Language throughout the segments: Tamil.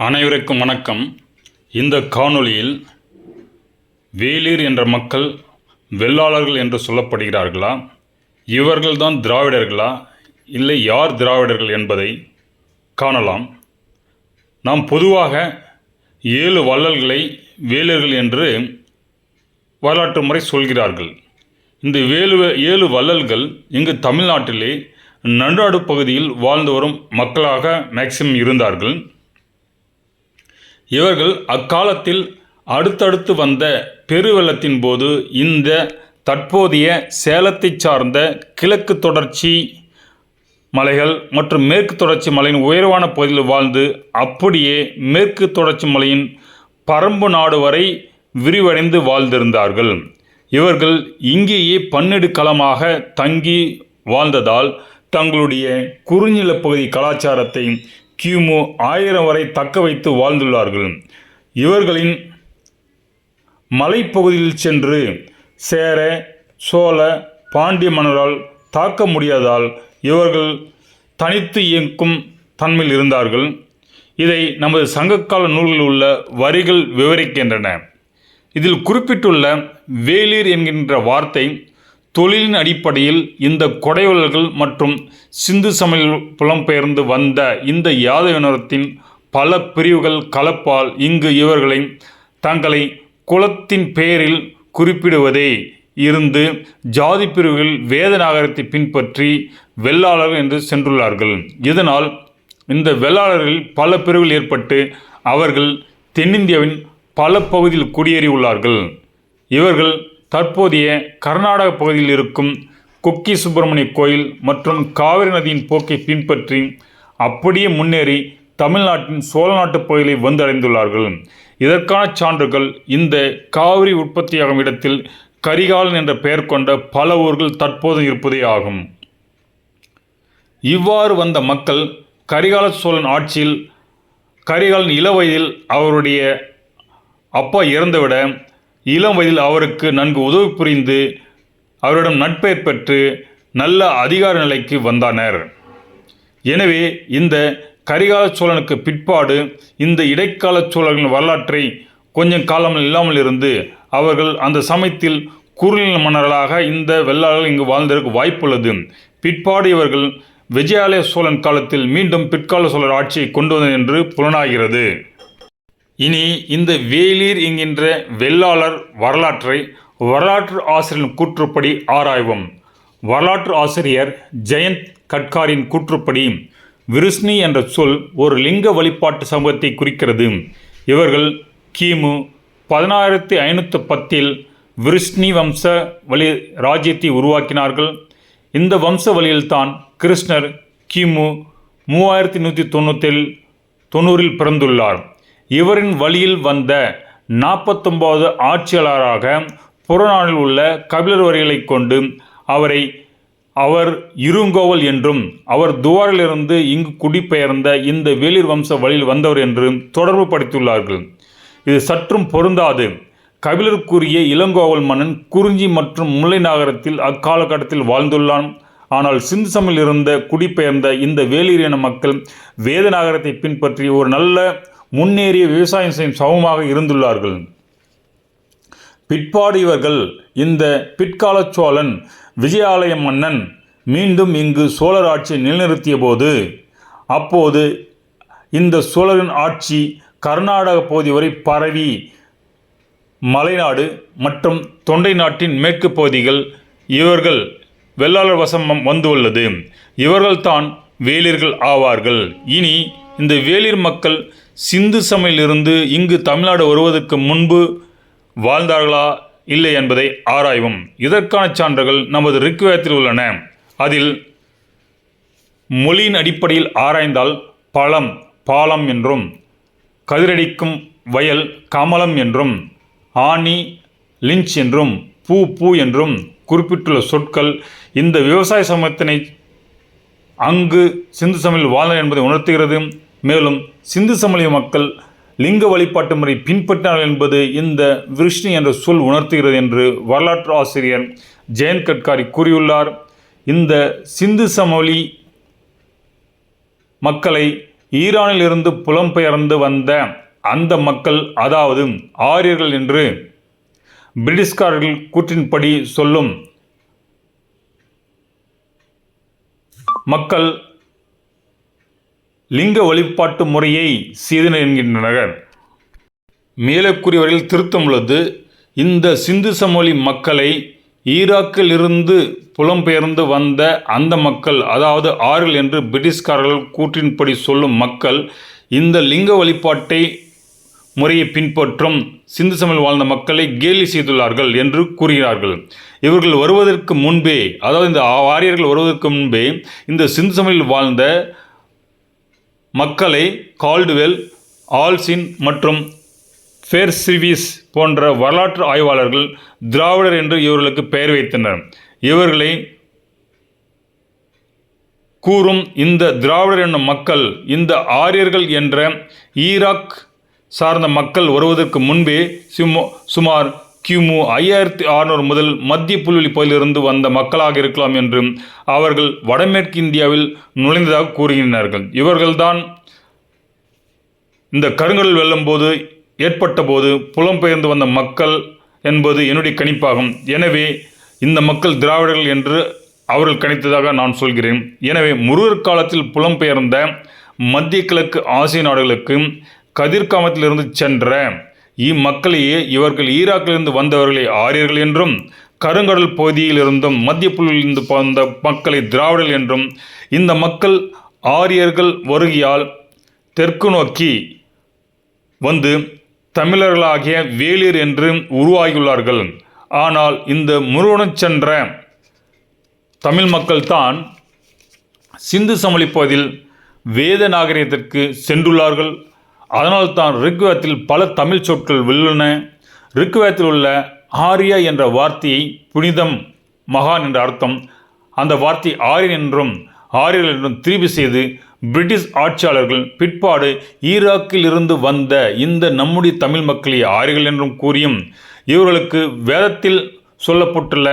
அனைவருக்கும் வணக்கம். இந்த காணொளியில் வேலீர் என்ற மக்கள் வெள்ளாளர்கள் என்று சொல்லப்படுகிறார்களா? இவர்கள்தான் திராவிடர்களா? இல்லை யார் திராவிடர்கள் என்பதை காணலாம். நாம் பொதுவாக ஏழு வள்ளல்களை வேலர்கள் என்று வரலாற்று முறை சொல்கிறார்கள். இந்த வேலு ஏழு வள்ளல்கள் இங்கு தமிழ்நாட்டிலே நன்றாடு பகுதியில் வாழ்ந்து வரும் மக்களாக மேக்சிமம் இருந்தார்கள். இவர்கள் அக்காலத்தில் அடுத்தடுத்து வந்த பெருவெள்ளத்தின் போது இந்த தற்போதைய சேலத்தைச் சார்ந்த கிழக்கு தொடர்ச்சி மலைகள் மற்றும் மேற்கு தொடர்ச்சி மலையின் உயர்வான பகுதியில் வாழ்ந்து அப்படியே மேற்கு தொடர்ச்சி மலையின் பரம்பு நாடு வரை விரிவடைந்து வாழ்ந்திருந்தார்கள். இவர்கள் இங்கேயே பன்னெடு களமாக தங்கி வாழ்ந்ததால் தங்களுடைய குறுநில பகுதி கலாச்சாரத்தை கிமு ஆயிரம் வரை தக்க வைத்து வாழ்ந்துள்ளார்கள். இவர்களின் மலைப்பகுதியில் சென்று சேர சோழ பாண்டிய மன்னரால் தாக்க முடியாதால் இவர்கள் தனித்து இயங்கும் தன்மையில் இருந்தார்கள். இதை நமது சங்ககால நூல்களில் உள்ள வரிகள் விவரிக்கின்றன. இதில் குறிப்பிட்டுள்ள வேலீர் என்கின்ற வார்த்தை தொழிலின் அடிப்படையில் இந்த கொடைவள்ளல்கள் மற்றும் சிந்து சமையல் புலம்பெயர்ந்து வந்த இந்த யாதவினரத்தின் பல பிரிவுகள் கலப்பால் இங்கு இவர்களை தங்களை குலத்தின் பெயரில் குறிப்பிடுவதே. இருந்து ஜாதி பிரிவுகள் வேத நாகரத்தை பின்பற்றி வெள்ளாளர்கள் என்று சென்றுள்ளார்கள். இதனால் இந்த வெள்ளாளர்களில் பல பிரிவுகள் ஏற்பட்டு அவர்கள் தென்னிந்தியாவின் பல பகுதியில் குடியேறியுள்ளார்கள். இவர்கள் தற்போதைய கர்நாடக பகுதியில் இருக்கும் குக்கி சுப்பிரமணிய கோயில் மற்றும் காவிரி நதியின் போக்கை பின்பற்றி அப்படியே முன்னேறி தமிழ்நாட்டின் சோழ நாட்டு பகுதியை வந்தடைந்துள்ளார்கள். இதற்கான சான்றுகள் இந்த காவிரி உற்பத்தியாகும் இடத்தில் கரிகாலன் என்ற பெயர் கொண்ட பல ஊர்கள் தற்போது இருப்பதே ஆகும். இவ்வாறு வந்த மக்கள் கரிகால சோழன் ஆட்சியில் கரிகாலன் இள வயதில் அவருடைய அப்பா இறந்துவிட இளம் வயதில் அவருக்கு நன்கு உதவி புரிந்து அவரிடம் நட்பெயர் பெற்று நல்ல அதிகார நிலைக்கு வந்தனர். எனவே இந்த கரிகால சோழனுக்கு பிற்பாடு இந்த இடைக்கால சோழர்களின் வரலாற்றை கொஞ்சம் காலம் இல்லாமல் இருந்து அவர்கள் அந்த சமயத்தில் குறுநில மன்னர்களாக இந்த வெள்ளாளர்கள் இங்கு வாழ்ந்ததற்கு வாய்ப்புள்ளது. பிற்பாடு இவர்கள் விஜயாலய சோழன் காலத்தில் மீண்டும் பிற்கால சோழர் ஆட்சியை கொண்டு வந்தது என்று புலனாகிறது. இனி இந்த வேலீர் என்கின்ற வெள்ளாளர் வரலாற்றை வரலாற்று ஆசிரியரின் கூற்றுப்படி ஆராய்வோம். வரலாற்று ஆசிரியர் ஜெயந்த் கட்காரின் கூற்றுப்படி விருஷ்ணி என்ற சொல் ஒரு லிங்க வழிபாட்டு சமூகத்தை குறிக்கிறது. இவர்கள் கிமு பதினாயிரத்தி ஐநூற்றி பத்தில் விருஷ்ணி வம்ச வழி ராஜ்யத்தை உருவாக்கினார்கள். இந்த வம்ச வழியில்தான் கிருஷ்ணர் கிமு மூவாயிரத்தி நூற்றி தொண்ணூற்றில் தொண்ணூறில் பிறந்துள்ளார். இவரின் வழியில் வந்த நாற்பத்தொம்போது ஆட்சியாளராக புறநானில் உள்ள கபிலர் வரிகளை கொண்டு அவரை அவர் இருங்கோவல் என்றும் அவர் துவாரிலிருந்து இங்கு குடிபெயர்ந்த இந்த வேளிர் வம்ச வழியில் வந்தவர் என்றும் தொடர்பு படுத்தியுள்ளார்கள். இது சற்றும் பொருந்தாது. கபிலருக்குரிய இளங்கோவல் மன்னன் குறிஞ்சி மற்றும் முல்லை நகரத்தில் அக்காலகட்டத்தில் வாழ்ந்துள்ளான். ஆனால் சிந்துசமில் இருந்த குடிபெயர்ந்த இந்த வேலீர் இன மக்கள் வேத நாகரத்தை பின்பற்றி ஒரு நல்ல முன்னேறிய விவசாயம் செய்யும் சமமாக இருந்துள்ளார்கள். பிற்பாடு இவர்கள் இந்த பிற்கால சோழன் விஜயாலய மன்னன் மீண்டும் இங்கு சோழர் ஆட்சியை நிலைநிறுத்திய போது அப்போது இந்த சோழரின் ஆட்சி கர்நாடக பகுதி வரை பரவி மலைநாடு மற்றும் தொண்டை நாட்டின் மேற்கு பகுதிகள் இவர்கள் வெள்ளாளர் வசம் வந்துள்ளது இவர்கள்தான் வேலிர்கள் ஆவார்கள். இனி இந்த வேலிர் மக்கள் சிந்து சமையிலிருந்து இங்கு தமிழ்நாடு வருவதற்கு முன்பு வாழ்ந்தார்களா இல்லை என்பதை ஆராய்வோம். இதற்கான சான்றுகள் நமது ரிக்வேதத்தில் உள்ளன. அதில் மொழியின் அடிப்படையில் ஆராய்ந்தால் பழம் பாலம் என்றும் கதிரடிக்கும் வயல் கமலம் என்றும் ஆணி லிஞ்ச் என்றும் பூ பூ என்றும் குறிப்பிட்டுள்ள சொற்கள் இந்த விவசாய சமூகத்தினை அங்கு சிந்து சமையல் வாழ்ந்தனர் என்பதை உணர்த்துகிறது. மேலும் சிந்து சமய மக்கள் லிங்க வழிபாட்டு முறை பின்பற்றினார்கள் என்பது இந்த விருஷ்ணி என்ற சொல் உணர்த்துகிறது என்று வரலாற்று ஆசிரியர் ஜெயந்த் கட்காரி கூறியுள்ளார். இந்த சிந்து சமொழி மக்களை ஈரானில் இருந்து புலம்பெயர்ந்து வந்த அந்த மக்கள் அதாவது ஆரியர்கள் என்று பிரிட்டிஷ்காரர்கள் கூற்றின்படி சொல்லும் மக்கள் லிங்க வழிபாட்டு முறையை செய்தனர் என்கின்றனர். மேலே திருத்தம் உள்ளது. இந்த சிந்து சமொழி மக்களை ஈராக்கில் இருந்து புலம்பெயர்ந்து வந்த அந்த மக்கள் அதாவது ஆறுகள் என்று பிரிட்டிஷ்காரர்கள் கூற்றின்படி சொல்லும் மக்கள் இந்த லிங்க வழிபாட்டை முறையை பின்பற்றும் சிந்து சமையல் வாழ்ந்த மக்களை கேலி செய்துள்ளார்கள் என்று கூறுகிறார்கள். இவர்கள் வருவதற்கு முன்பே அதாவது இந்த ஆரியர்கள் வருவதற்கு முன்பே இந்த சிந்து சமவெளியில் வாழ்ந்த மக்களை கால்டுவெல் ஆல்சின் மற்றும் ஃபேர்சிவிஸ் போன்ற வரலாற்று ஆய்வாளர்கள் திராவிடர் என்று இவர்களுக்கு பெயர் வைத்தனர். இவர்களை கூறும் இந்த திராவிடர் என்னும் மக்கள் இந்த ஆரியர்கள் என்ற ஈராக் சார்ந்த மக்கள் வருவதற்கு முன்பே சுமோ சுமார் கிமு ஐயாயிரத்தி அறுநூறு முதல் மத்திய புல்வெளி பகுதியிலிருந்து வந்த மக்களாக இருக்கலாம் என்றும் அவர்கள் வடமேற்கு இந்தியாவில் நுழைந்ததாக கூறுகின்றார்கள் இவர்கள்தான் இந்த கருங்கடல் வெல்லும் போது ஏற்பட்ட போது புலம்பெயர்ந்து வந்த மக்கள் என்பது என்னுடைய கணிப்பாகும். எனவே இந்த மக்கள் திராவிடர்கள் என்று அவர்கள் கணித்ததாக நான் சொல்கிறேன். எனவே முருகர் காலத்தில் புலம்பெயர்ந்த மத்திய கிழக்கு ஆசிய நாடுகளுக்கு கதிர்காமத்திலிருந்து சென்ற இம்மக்களையே இவர்கள் ஈராக்கிலிருந்து வந்தவர்களை ஆரியர்கள் என்றும் கருங்கடல் பகுதியிலிருந்தும் மத்திய புள்ளியிலிருந்து வந்த மக்களை திராவிடர்கள் என்றும் இந்த மக்கள் ஆரியர்கள் வருகையால் தெற்கு நோக்கி வந்து தமிழர்களாகிய வேலியர் என்று உருவாகியுள்ளார்கள். ஆனால் இந்த முருகனுச் சென்ற தமிழ் மக்கள்தான் சிந்து சமளிப்பதில் வேத நாகரிகத்திற்கு சென்றுள்ளார்கள். அதனால் தான் ரிக்வேதத்தில் பல தமிழ் சொற்கள் உள்ளன ரிக்வேதத்தில் உள்ள ஆரியா என்ற வார்த்தையை புனிதம் மகான் என்ற அர்த்தம். அந்த வார்த்தை ஆரியன் என்றும் ஆரியர்கள் என்றும் திருப்பி செய்து பிரிட்டிஷ் ஆட்சியாளர்கள் பிற்பாடு ஈராக்கில் இருந்து வந்த இந்த நம்முடைய தமிழ் மக்களை ஆரியர்கள் என்றும் கூறியும் இவர்களுக்கு வேதத்தில் சொல்லப்பட்டுள்ள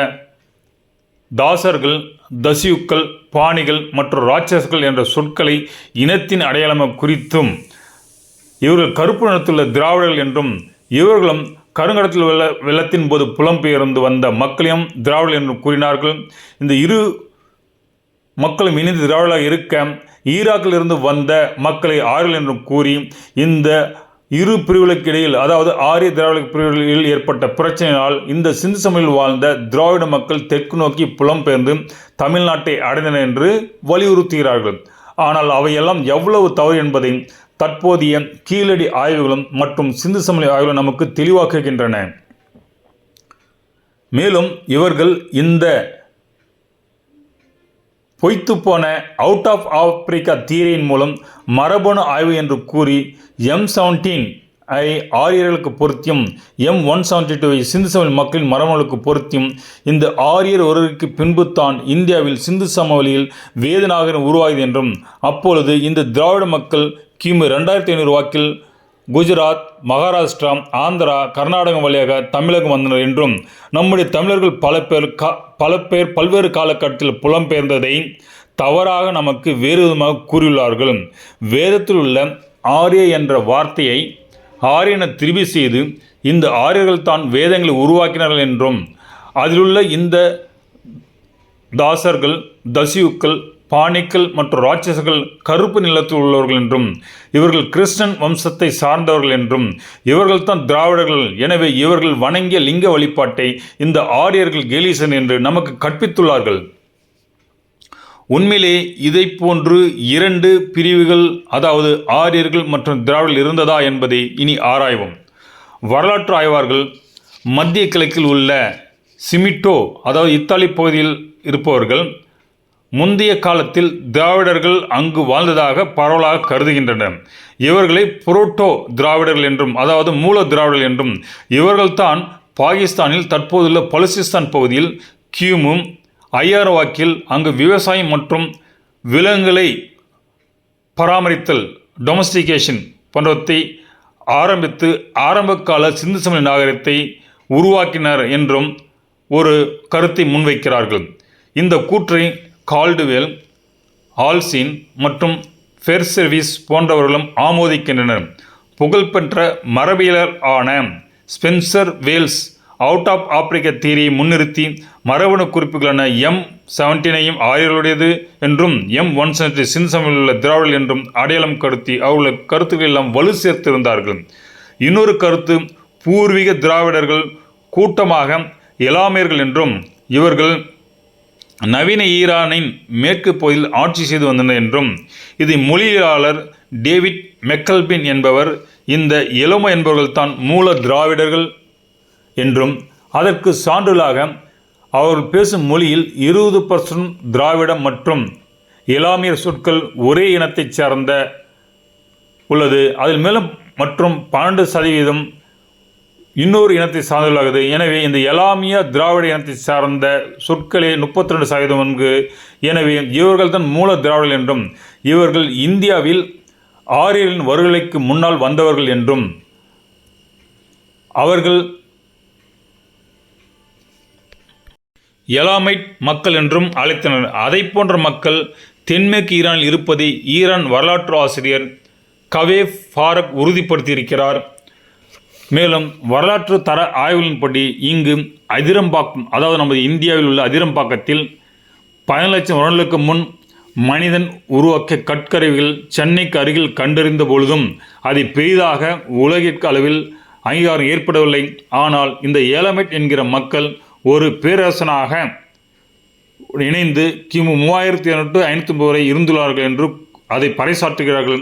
தாசர்கள் தசியுக்கள் பாணிகள் மற்றும் ராட்சசர்கள் என்ற சொற்களை இனத்தின் அடையாளம் குறித்தும் இவர்கள் கருப்பு நிறத்துள்ள திராவிடர்கள் என்றும் இவர்களும் கருங்கடத்தில் வெள்ள வெள்ளத்தின் போது புலம்பெயர்ந்து வந்த மக்களையும் திராவிடர்கள் என்றும் கூறினார்கள். இந்த இரு மக்களும் இணைந்து திராவிடர்களாக இருக்க ஈராக்கில் இருந்து வந்த மக்களை ஆறுகள் என்றும் கூறி இந்த இரு பிரிவுகளுக்கு இடையில் அதாவது ஆரிய திராவிட பிரிவுகளில் ஏற்பட்ட பிரச்சனையினால் இந்த சிந்து சமையல் வாழ்ந்த திராவிட மக்கள் தெற்கு நோக்கி புலம்பெயர்ந்து தமிழ்நாட்டை அடைந்தனர் என்று வலியுறுத்துகிறார்கள். ஆனால் அவையெல்லாம் எவ்வளவு தவறு என்பதை தற்போதைய கீழடி ஆய்வுகளும் மற்றும் சிந்து சமவெளி ஆய்வுகளும் நமக்கு தெளிவாக்குகின்றன. மேலும் இவர்கள் இந்த பொய்த்து போன அவுட் ஆஃப் ஆப்பிரிக்கா தீரியின் மூலம் மரபணு ஆய்வு என்று கூறி எம் செவன்டீன் ஐ ஆரியர்களுக்கு பொருத்தியும் எம் ஒன் செவன்டி டூவை சிந்து சமவெளி மக்களின் மரபணுக்கு பொருத்தியும் இந்த ஆரியர் ஒருவருக்கு பின்புத்தான் இந்தியாவில் சிந்து சமவெளியில் வேதநாகரம் உருவாகியது என்றும் அப்பொழுது இந்த திராவிட மக்கள் கிமு ரெண்டாயிரத்தி ஐநூறு வாக்கில் குஜராத் மகாராஷ்டிரா ஆந்திரா கர்நாடகம் வழியாக தமிழகம் வந்தனர் என்றும் நம்முடைய தமிழர்கள் பல பேர் கா பல பேர் பல்வேறு காலகட்டத்தில் புலம்பெயர்ந்ததை தவறாக நமக்கு வேறு விதமாக கூறியுள்ளார்கள். வேதத்தில் உள்ள ஆரிய என்ற வார்த்தையை ஆரியன திருவி செய்து இந்த ஆரியர்கள் தான் வேதங்களை உருவாக்கினார்கள் என்றும் அதிலுள்ள இந்த தாசர்கள் தசியுக்கள் பாணிக்கள் மற்றும் ராட்சசர்கள் கருப்பு நிலத்தில் உள்ளவர்கள் என்றும் இவர்கள் கிறிஸ்டன் வம்சத்தை சார்ந்தவர்கள் என்றும் இவர்கள் தான் திராவிடர்கள். எனவே இவர்கள் வணங்கிய லிங்க வழிபாட்டை இந்த ஆரியர்கள் கேலிசன் என்று நமக்கு கற்பித்துள்ளார்கள். உண்மையிலே இதை போன்று இரண்டு பிரிவுகள் அதாவது ஆரியர்கள் மற்றும் திராவிடர்கள் இருந்ததா என்பதை இனி ஆராய்வோம். வரலாற்று ஆய்வார்கள் மத்திய கிழக்கில் உள்ள சிமிட்டோ அதாவது இத்தாலி பகுதியில் இருப்பவர்கள் முந்தைய காலத்தில் திராவிடர்கள் அங்கு வாழ்ந்ததாக பரவலாக கருதுகின்றனர். இவர்களை புரோட்டோ திராவிடர்கள் என்றும் அதாவது மூல திராவிடர்கள் என்றும் இவர்கள்தான் பாகிஸ்தானில் தற்போதுள்ள பலுசிஸ்தான் பகுதியில் கியூமும் ஐயாரவாக்கில் அங்கு விவசாயம் மற்றும் விலங்குகளை பராமரித்தல் டொமஸ்டிகேஷன் போன்றவற்றை ஆரம்பித்து ஆரம்பகால சிந்து சமய நாகரிகத்தை உருவாக்கினர் என்றும் ஒரு கருத்தை முன்வைக்கிறார்கள். இந்த கூற்றை கால்டுவெல் ஆல்சின் மற்றும் ஃபெர் சர்வீஸ் போன்றவர்களும் ஆமோதிக்கின்றனர். புகழ்பெற்ற மரபியலர் ஆன ஸ்பென்சர் வேல்ஸ் அவுட் ஆஃப் ஆப்பிரிக்க தீரியை முன்னிறுத்தி மரபணு குறிப்புகளான எம் செவன்டீனையும் ஆரியர்களுடையது என்றும் எம் ஒன் செவன்டி சின்சமில் உள்ள திராவிடல் என்றும் அடையாளம் கருத்தி அவர்களது கருத்துக்கள் எல்லாம் வலு சேர்த்திருந்தார்கள். இன்னொரு கருத்து பூர்வீக திராவிடர்கள் கூட்டமாக எலாமியர்கள் என்றும் இவர்கள் நவீன ஈரானின் மேற்கு பகுதியில் ஆட்சி செய்து வந்தனர் என்றும் இது மொழியியலாளர் டேவிட் மெக்கல்பின் என்பவர் இந்த எலம என்பவர்கள்தான் மூல திராவிடர்கள் என்றும் அதற்கு சான்றுகளாக அவர் பேசும் மொழியில் இருபது பர்சன்ட் திராவிடம் மற்றும் இலாமியர் சொற்கள் ஒரே இனத்தைச் சார்ந்த உள்ளது. அதில் மேலும் மற்றும் பன்னெண்டு சதவீதம் இன்னொரு இனத்தை சார்ந்துள்ளது. எனவே இந்த எலாமிய திராவிட இனத்தை சார்ந்த சொற்களே முப்பத்தி ரெண்டு சதவீதம் என்று எனவே இவர்கள் தான் மூல திராவிடர்கள் என்றும் இவர்கள் இந்தியாவில் ஆரியரின் வருகைக்கு முன்னால் வந்தவர்கள் என்றும் அவர்கள் எலாமைட் மக்கள் என்றும் அழைத்தனர். அதை போன்ற மக்கள் தென்மேற்கு ஈரானில் இருப்பதை ஈரான் வரலாற்று ஆசிரியர் கவே ஃபாரக் உறுதிப்படுத்தியிருக்கிறார். மேலும் வரலாற்று தர ஆய்வுகளின்படி இங்கு அதிரம்பாக்கம் அதாவது நமது இந்தியாவில் உள்ள அதிரம்பாக்கத்தில் பதினஞ்சு லட்சம் வருடங்களுக்கு முன் மனிதன் உருவாக்கிய கற்கருவிகள் சென்னைக்கு அருகில் கண்டறிந்த பொழுதும் அதை பெரிதாக உலகிற்கு அளவில் அங்கீகாரம் ஏற்படவில்லை. ஆனால் இந்த ஏலமெட் என்கிற மக்கள் ஒரு பேரரசனாக இணைந்து கிமு மூவாயிரத்தி ஐநூற்று ஐநூற்றி வரை இருந்துள்ளார்கள் என்று அதை பறைசாற்றுகிறார்கள்.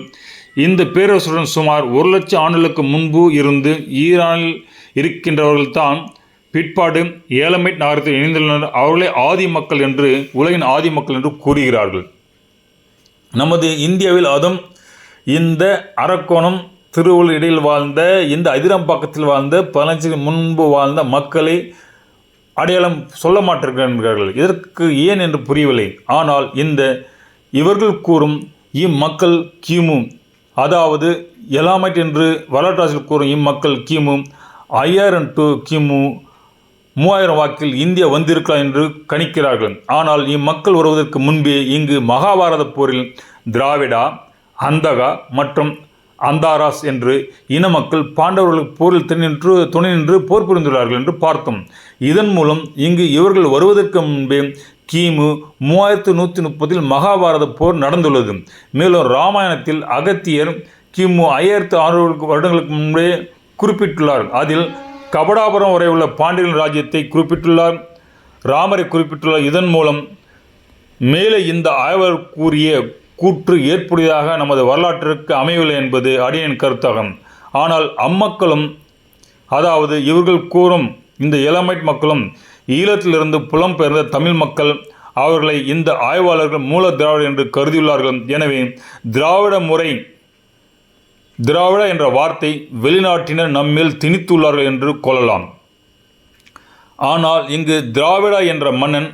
இந்த பேரரசுடன் சுமார் ஒரு லட்சம் ஆண்டுகளுக்கு முன்பு இருந்து ஈரானில் இருக்கின்றவர்கள்தான் பிற்பாடு ஏலமைட் நகரத்தில் இணைந்துள்ளனர். அவர்களே ஆதி மக்கள் என்று உலகின் ஆதி மக்கள் என்று கூறுகிறார்கள். நமது இந்தியாவில் அதுவும் இந்த அரக்கோணம் திருவள்ளூர் இடையில் வாழ்ந்த இந்த அதிரம்பாக்கத்தில் வாழ்ந்த பதினஞ்சு முன்பு வாழ்ந்த மக்களை அடையாளம் சொல்ல மாட்டிருக்கிறார்கள். இதற்கு ஏன் என்று புரியவில்லை. ஆனால் இந்த இவர்கள் கூறும் இம்மக்கள் கிமு அதாவது எலாமைட் என்று வரலாற்றாசிரியர் கூறும் இம்மக்கள் கிமு ஐயாயிரம் டு கிமு மூவாயிரம் வாக்கில் இந்தியா வந்திருக்கலாம் என்று கணிக்கிறார்கள். ஆனால் இம்மக்கள் வருவதற்கு முன்பே இங்கு மகாபாரத போரில் திராவிடா அந்தகா மற்றும் அந்தாராஸ் என்று இன மக்கள் பாண்டவர்களுக்கு போரில் துணின்று துணை நின்று போர் புரிந்துள்ளார்கள் என்று பார்த்தோம். இதன் மூலம் இங்கு இவர்கள் வருவதற்கு முன்பே கிமு மூவாயிரத்து நூற்றி முப்பதில் மகாபாரத போர் நடந்துள்ளது. மேலும் ராமாயணத்தில் அகத்தியர் கிமு ஐயாயிரத்து அறுநூறு வருடங்களுக்கு முன்பே குறிப்பிட்டுள்ளார். அதில் கபடாபுரம் வரை உள்ள பாண்டியன் ராஜ்யத்தை குறிப்பிட்டுள்ளார். ராமரை குறிப்பிட்டுள்ளார். இதன் மூலம் மேலே இந்த ஆய்வர் கூறிய கூற்று ஏற்புடையதாக நமது வரலாற்றிற்கு அமையவில்லை என்பது அடியின் கருத்தாகும். ஆனால் அம்மக்களும் அதாவது இவர்கள் கூறும் இந்த எலமைட் மக்களும் ஈழத்திலிருந்து புலம்பெயர்ந்த தமிழ் மக்கள் அவர்களை இந்த ஆய்வாளர்கள் மூல திராவிடர் என்று கருதியுள்ளார்கள். எனவே திராவிட முறை திராவிட என்ற வார்த்தை வெளிநாட்டினர் நம்மேல் திணித்துள்ளார்கள் என்று கொள்ளலாம். ஆனால் இங்கு திராவிடா என்ற மன்னன்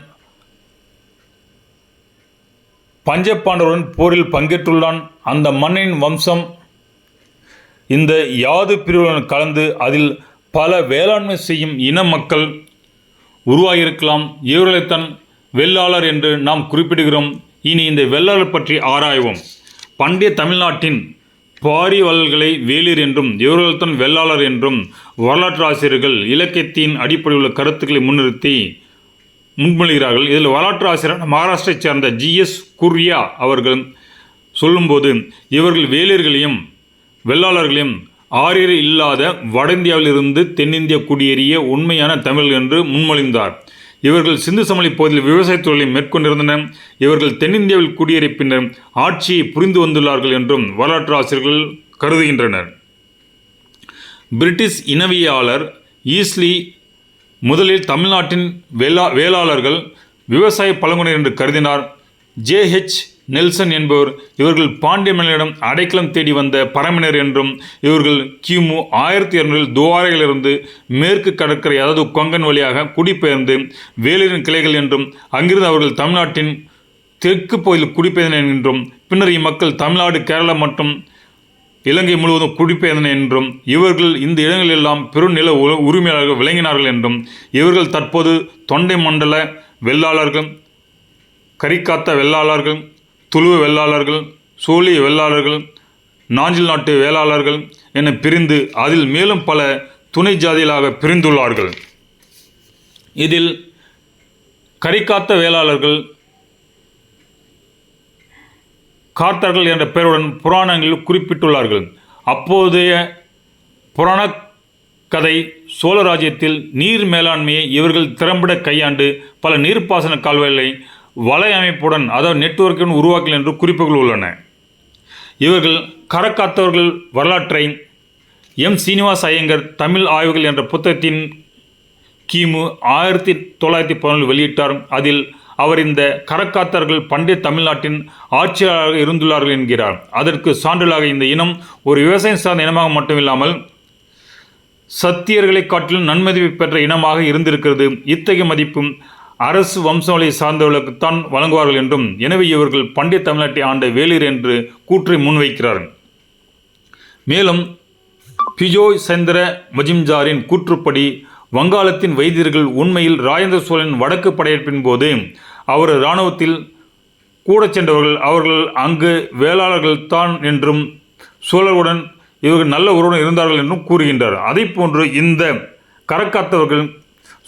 பஞ்சபாண்டவருடன் போரில் பங்கேற்றுள்ளான். அந்த மன்னனின் வம்சம் இந்த யாது பிரிவுடன் கலந்து அதில் பல வேளாண்மை செய்யும் இன மக்கள் உருவாகியிருக்கலாம் இவர்களைத்தான் வெள்ளாளர் என்று நாம் குறிப்பிடுகிறோம். இனி இந்த வெள்ளாளர் பற்றி ஆராய்வோம். பண்டைய தமிழ்நாட்டின் பாரிவல்களை வேளிர் என்றும் இவர்கள்தான் வெள்ளாளர் என்றும் வரலாற்று ஆசிரியர்கள் இலக்கியத்தின் அடிப்படையில் உள்ள கருத்துக்களை முன்னிறுத்தி முன்மொழிகிறார்கள். இதில் வரலாற்று ஆசிரியர் மகாராஷ்டிரைச் சேர்ந்த ஜிஎஸ் குர்யா அவர்கள் சொல்லும்போது இவர்கள் வேலியர்களையும் வெள்ளாளர்களையும் ஆரியர் இல்லாத வட இந்தியாவிலிருந்து தென்னிந்தியா குடியேறிய உண்மையான தமிழ் என்று முன்மொழிந்தார். இவர்கள் சிந்து சமளி பகுதியில் விவசாயத் தொழிலை மேற்கொண்டிருந்தனர். இவர்கள் தென்னிந்தியாவில் குடியேறிய பின்னர் ஆட்சியை புரிந்து வந்துள்ளார்கள் என்றும் வரலாற்று ஆசிரியர்கள் கருதுகின்றனர். பிரிட்டிஷ் இனவியாளர் ஈஸ்லி முதலில் தமிழ்நாட்டின் வேளா வேளாளர்கள் விவசாய பழங்குடியினர் என்று கருதினார். ஜேஹெச் நெல்சன் என்பவர் இவர்கள் பாண்டிய மன்னரிடம் அடைக்கலம் தேடி வந்த பரமினர் என்றும் இவர்கள் கிமு ஆயிரத்தி இரநூறில் துவாரையிலிருந்து மேற்கு கடற்கரை அதாவது கொங்கன் வழியாக குடிபெயர்ந்து வேலூரின் கிளைகள் என்றும் அங்கிருந்து அவர்கள் தமிழ்நாட்டின் தெற்கு பகுதியில் குடிபெயர்ந்தனர் என்றும் பின்னர் இம்மக்கள் தமிழ்நாடு கேரளா மற்றும் இலங்கை முழுவதும் குடிபெயர்ந்தனர் என்றும் இவர்கள் இந்த இடங்களெல்லாம் பெருநில உ- உரிமையாளர்கள் விளங்கினார்கள் என்றும் இவர்கள் தற்போது தொண்டை மண்டல வெள்ளாளர்கள் கரிக்காத்த வெள்ளாளர்கள் துளுவ வெள்ளாளர்கள் சோழிய வெள்ளாளர்கள் நாஞ்சில் நாட்டு வேளாளர்கள் என பிரிந்து அதில் மேலும் பல துணை ஜாதிகளாக பிரிந்துள்ளார்கள். இதில் கரிகாத்த வேளாளர்கள் கார்த்தர்கள் என்ற பெயருடன் புராணங்களில் குறிப்பிட்டுள்ளார்கள். அப்போதைய புராண கதை சோழ ராஜ்யத்தில் நீர் மேலாண்மையை இவர்கள் திறம்பட கையாண்டு பல நீர்ப்பாசன கால்வாய்களை வலை அமைப்புடன் அதாவது நெட்வொர்க்குடன் உருவாக்கல் என்று குறிப்புகள் உள்ளன. இவர்கள் கரக்காத்தவர்கள் வரலாற்றை எம். சீனிவாஸ் ஐயங்கர் தமிழ் ஆய்வுகள் என்ற புத்தகத்தின் கிமு ஆயிரத்தி தொள்ளாயிரத்தி பதினொன்று வெளியிட்டார். அதில் அவர் இந்த கரக்காத்தர்கள் பண்டைய தமிழ்நாட்டின் ஆட்சியாளராக இருந்துள்ளார்கள் என்கிறார். அதற்கு சான்றிலாக இந்த இனம் ஒரு விவசாயம் சார்ந்த இனமாக மட்டுமில்லாமல் சத்தியர்களை காட்டிலும் நன்மதிப்பு பெற்ற இனமாக இருந்திருக்கிறது. இத்தகைய மதிப்பும் அரசு வம்சவழியை சார்ந்தவர்களுக்குத்தான் வழங்குவார்கள் என்றும் எனவே இவர்கள் பண்டைய தமிழ்நாட்டை ஆண்ட வேளிர் என்று கூற்றை முன்வைக்கிறார் மேலும் பிஜோய் சந்திர மஜிம்ஜாரின் கூற்றுப்படி வங்காளத்தின் வைத்தியர்கள் உண்மையில் ராஜேந்திர சோழன் வடக்கு படையெடுப்பின் போது அவர் இராணுவத்தில் கூட சென்றவர்கள் அவர்கள் அங்கு வேளாளர்கள் தான் என்றும் சோழர்களுடன் இவர்கள் நல்ல உறவுடன் இருந்தார்கள் என்றும் கூறுகின்றார். அதே போன்று இந்த கரக்காத்தவர்கள்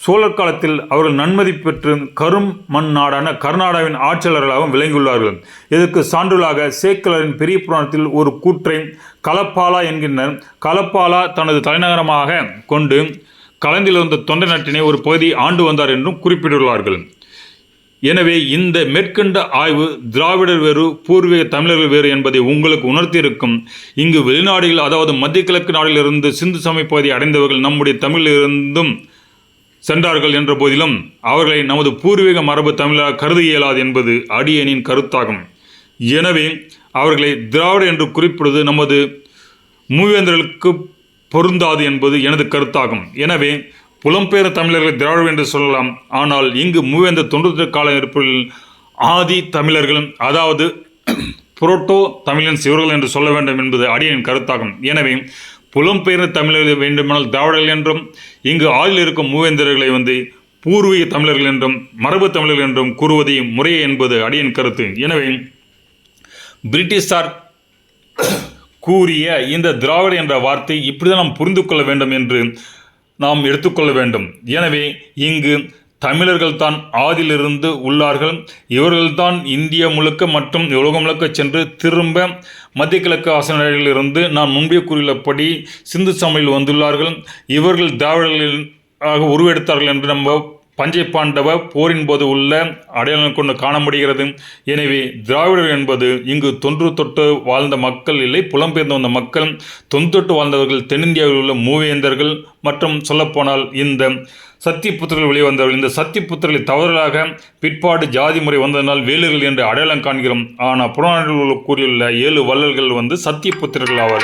சோழர் காலத்தில் அவர்கள் நன்மதி பெற்று கரும் மண் நாடான கர்நாடகாவின் ஆட்சியாளர்களாகவும் விளங்கியுள்ளார்கள். இதற்கு சான்றுகளாக சேக்கலரின் பெரிய புராணத்தில் ஒரு கூற்றை கலப்பாலா என்கின்றனர். கலப்பாலா தனது தலைநகரமாக கொண்டு கலந்திலிருந்த தொண்டை நாட்டினை ஒரு பகுதியை ஆண்டு வந்தார் என்றும் குறிப்பிட்டுள்ளார்கள். எனவே இந்த மேற்கண்ட ஆய்வு திராவிடர் வேறு பூர்வீக தமிழர்கள் வேறு என்பதை உங்களுக்கு உணர்த்தியிருக்கும். இங்கு வெளிநாடுகள் அதாவது மத்திய கிழக்கு நாடுகளிலிருந்து சிந்து சமய பகுதியை அடைந்தவர்கள் நம்முடைய தமிழிலிருந்தும் சென்றார்கள் என்ற போதிலும் அவர்களை நமது பூர்வீக மரபு தமிழாக கருத இயலாது என்பது அடியனின் கருத்தாகும். எனவே அவர்களை திராவிட என்று குறிப்பிடுவது நமது மூவேந்தர்களுக்கு பொருந்தாது என்பது எனது கருத்தாகும். எனவே புலம்பெயர் தமிழர்களை திராவிடம் என்று சொல்லலாம். ஆனால் இங்கு மூவேந்த தொண்ணூற்றி கால இருப்பில் ஆதி தமிழர்கள் அதாவது புரோட்டோ தமிழன்ஸ் இவர்கள் என்று சொல்ல வேண்டும் என்பது அடியனின் கருத்தாகும். எனவே புலம்பெயர்ந்த தமிழர்கள் வேண்டுமானால் திராவிடர்கள் என்றும் இங்கு ஆளில் இருக்கும் மூவேந்தர்களை வந்து பூர்வீக தமிழர்கள் என்றும் மரபு தமிழர்கள் என்றும் கூறுவதையும் முறையே என்பது அடியின் கருத்து. எனவே பிரிட்டிஷார் கூறிய இந்த திராவிட என்ற வார்த்தை இப்படிதான் நாம் புரிந்து கொள்ள வேண்டும் என்று நாம் எடுத்துக்கொள்ள வேண்டும். எனவே இங்கு தமிழர்கள்தான் ஆதிலிருந்து உள்ளார்கள். இவர்கள்தான் இந்தியா முழுக்க மற்றும் உலகம் முழுக்க சென்று திரும்ப மத்திய கிழக்கு ஆசிரியர்களிலிருந்து நான் முன்பே கூறியுள்ளபடி சிந்து சமையல் வந்துள்ளார்கள். இவர்கள் திராவிடர்கள் ஆக உருவெடுத்தார்கள் என்று நம்ம பஞ்சை பாண்டவ போரின் போது உள்ள அடையாளம் கொண்டு காண முடிகிறது எனவே திராவிடர் என்பது இங்கு தொன்று தொட்டு வாழ்ந்த மக்கள் இல்லை புலம்பெயர்ந்து வந்த மக்கள். தொன்று தொட்டு வாழ்ந்தவர்கள் தென்னிந்தியாவில் உள்ள மூவேந்தர்கள். மற்றும் சொல்லப்போனால் இந்த சத்தியபுத்திரர்கள் வெளிவந்தவர்கள் இந்த சத்தியபுத்திரர்களை தவறுதலாக பிற்பாடு ஜாதி முறை வந்ததனால் வேலுகள் என்று அடையாளம் காண்கிறோம். ஆனால் புறநானூற்றில் கூறியுள்ள ஏழு வள்ளல்கள் வந்து சத்தியபுத்திரர்கள் ஆவார்கள்.